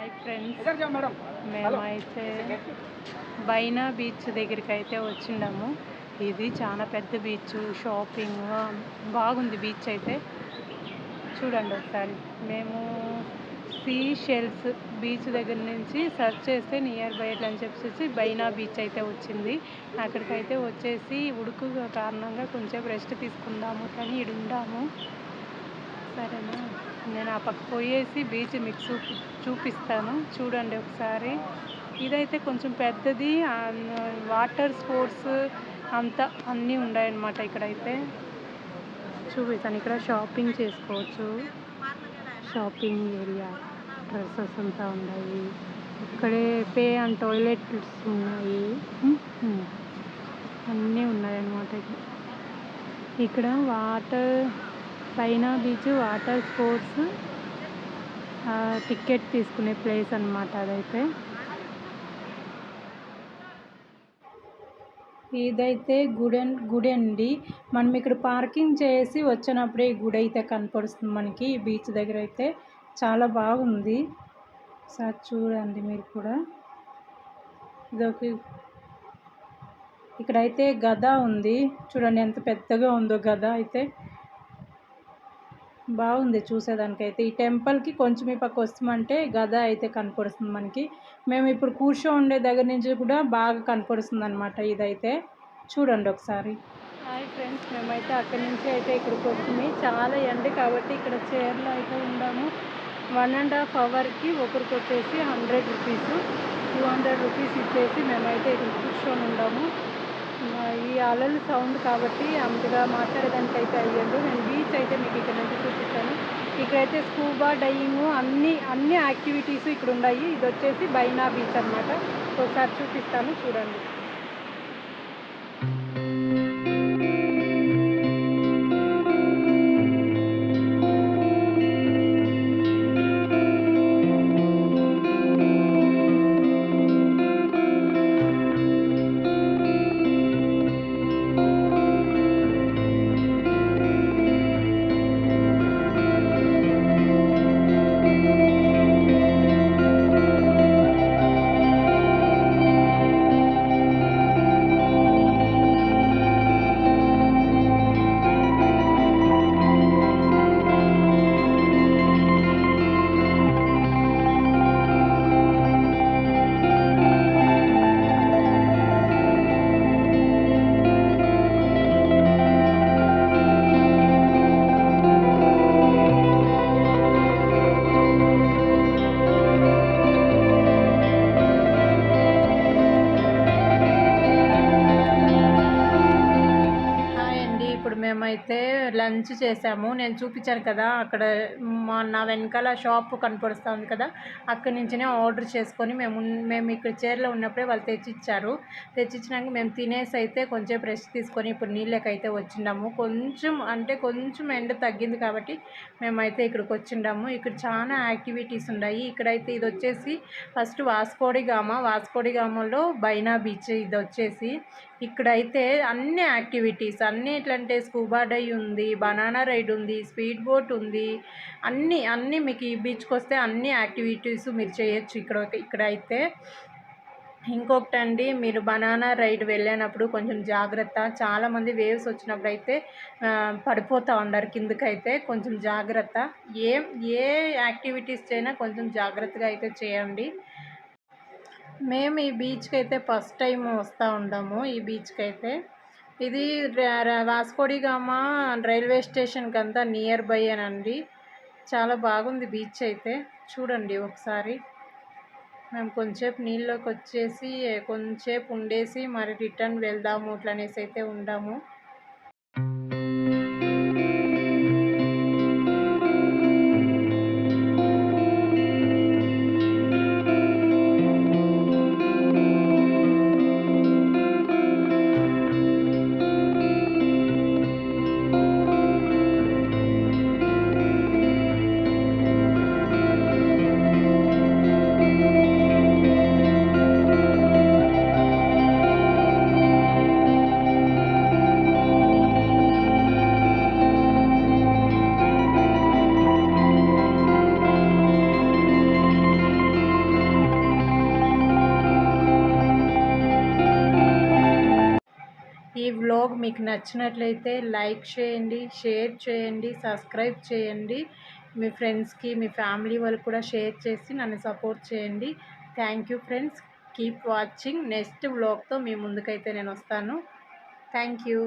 Hi friends మేమైతే బైనా beach దగ్గరికి అయితే వచ్చిండాము. ఇది చాలా పెద్ద బీచ్ షాపింగ్ బాగుంది బీచ్ అయితే. చూడండి ఒకసారి. మేము సీ షెల్స్ బీచ్ దగ్గర నుంచి సర్చ్ చేస్తే నియర్ బై అని చెప్పేసి బైనా బీచ్ అయితే వచ్చింది. అక్కడికైతే వచ్చేసి ఉడుకు కారణంగా కొంచెం రెస్ట్ తీసుకుందాము కానీ ఇడుండాము సరేనా? నేను ఆ పక్క పోయేసి బీచ్ మీకు చూపి చూపిస్తాను. చూడండి ఒకసారి. ఇదైతే కొంచెం పెద్దది. వాటర్ స్పోర్ట్స్ అంతా అన్నీ ఉన్నాయన్నమాట ఇక్కడైతే. చూపిస్తాను. ఇక్కడ షాపింగ్ చేసుకోవచ్చు. షాపింగ్ ఏరియా డ్రెస్సెస్ అంతా ఉన్నాయి. ఇక్కడే పే అండ్ టాయిలెట్స్ ఉన్నాయి. అన్నీ ఉన్నాయన్నమాట ఇక్కడ. ఇక్కడ వాటర్ పైన బీచ్ వాటర్ స్పోర్ట్స్ టికెట్ తీసుకునే ప్లేస్ అన్నమాట అదైతే. ఇదైతే గుడి గుడి అండి మనం ఇక్కడ పార్కింగ్ చేసి వచ్చినప్పుడే ఈ గుడి అయితే కనపడుతుంది మనకి. ఈ బీచ్ దగ్గర అయితే చాలా బాగుంది. సార్ చూడండి మీరు కూడా. ఇదొక ఇక్కడైతే గద ఉంది. చూడండి ఎంత పెద్దగా ఉందో గద అయితే. బాగుంది చూసేదానికైతే. ఈ టెంపుల్కి కొంచెం ఈ పక్క వస్తామంటే గద అయితే కనపడుతుంది మనకి. మేము ఇప్పుడు కూర్చో ఉండే దగ్గర నుంచి కూడా బాగా కనపడుతుంది అనమాట ఇదైతే. చూడండి ఒకసారి. హాయ్ ఫ్రెండ్స్ మేమైతే అక్కడి నుంచి అయితే ఇక్కడికి వచ్చింది చాలా ఎండ కాబట్టి ఇక్కడ చైర్లో అయితే ఉండాము. వన్ అండ్ హాఫ్ అవర్కి ఒకరికి వచ్చేసి hundred rupees two hundred rupees ఇచ్చేసి మేమైతే ఇక్కడ కూర్చొని ఉండాము. ఈ అలలు సౌండ్ కాబట్టి అంతగా మాట్లాడేదానికి అయితే అయ్యిండు. నేను బీచ్ అయితే మీకు ఇక్కడ నుంచి చూపిస్తాను. ఇక్కడైతే స్కూబా డైయింగ్ అన్ని అన్ని యాక్టివిటీస్ ఇక్కడ ఉన్నాయి ఇది వచ్చేసి బైనా బీచ్ అన్నమాట. ఒకసారి చూపిస్తాను చూడండి. మేమైతే లంచ్ చేసాము. నేను చూపించాను కదా అక్కడ మా నా వెనకాల షాప్ కనపడుస్తుంది కదా అక్కడి నుంచినే ఆర్డర్ చేసుకొని మేము మేము ఇక్కడ చీరలో ఉన్నప్పుడే వాళ్ళు తెచ్చిచ్చారు. తెచ్చిచ్చినాక మేము తినేసి అయితే కొంచెం రెస్ట్ తీసుకొని ఇప్పుడు నీళ్ళకైతే వచ్చిండాము. కొంచెం అంటే కొంచెం ఎండ తగ్గింది కాబట్టి మేమైతే ఇక్కడికి వచ్చిండాము. ఇక్కడ చాలా యాక్టివిటీస్ ఉన్నాయి. ఇక్కడైతే ఇది వచ్చేసి ఫస్ట్ వాస్కోడిగామ వాస్కోడిగామలో బైనా బీచ్ ఇది వచ్చేసి. ఇక్కడైతే అన్ని యాక్టివిటీస్ అన్ని ఎట్లంటే స్కూబా డై ఉంది బనానా రైడ్ ఉంది స్పీడ్ బోట్ ఉంది. అన్నీ అన్నీ మీకు ఈ బీచ్కి వస్తే అన్ని యాక్టివిటీస్ మీరు చేయొచ్చు ఇక్కడ ఇక్కడైతే ఇంకొకటి అండి మీరు బనానా రైడ్ వెళ్ళినప్పుడు కొంచెం జాగ్రత్త. చాలామంది వేవ్స్ వచ్చినప్పుడు అయితే పడిపోతూ ఉన్నారు కిందకైతే. కొంచెం జాగ్రత్త. ఏ ఏ యాక్టివిటీస్ చేయనా కొంచెం జాగ్రత్తగా అయితే చేయండి. మేము ఈ బీచ్కి అయితే ఫస్ట్ టైం వస్తూ ఉంటాము ఈ బీచ్కి అయితే. ఇది వాస్కోడిగామా రైల్వే స్టేషన్కి అంతా నియర్ బై అనండి. చాలా బాగుంది బీచ్ అయితే. చూడండి ఒకసారి. మేము కొంచెంసేపు నీళ్ళలోకి వచ్చేసి కొంచెంసేపు ఉండేసి మరి రిటర్న్ వెళ్దాము ఇట్లనేసి అయితే ఉండాము. బ్లాగ్ మీకు నచ్చినట్లయితే లైక్ చేయండి షేర్ చేయండి సబ్స్క్రైబ్ చేయండి. మీ ఫ్రెండ్స్కి మీ ఫ్యామిలీ వాళ్ళకి కూడా షేర్ చేసి నన్ను సపోర్ట్ చేయండి. Thank you friends. Keep watching. Next వ్లాగ్తో మీ ముందుకైతే నేను వస్తాను. Thank you.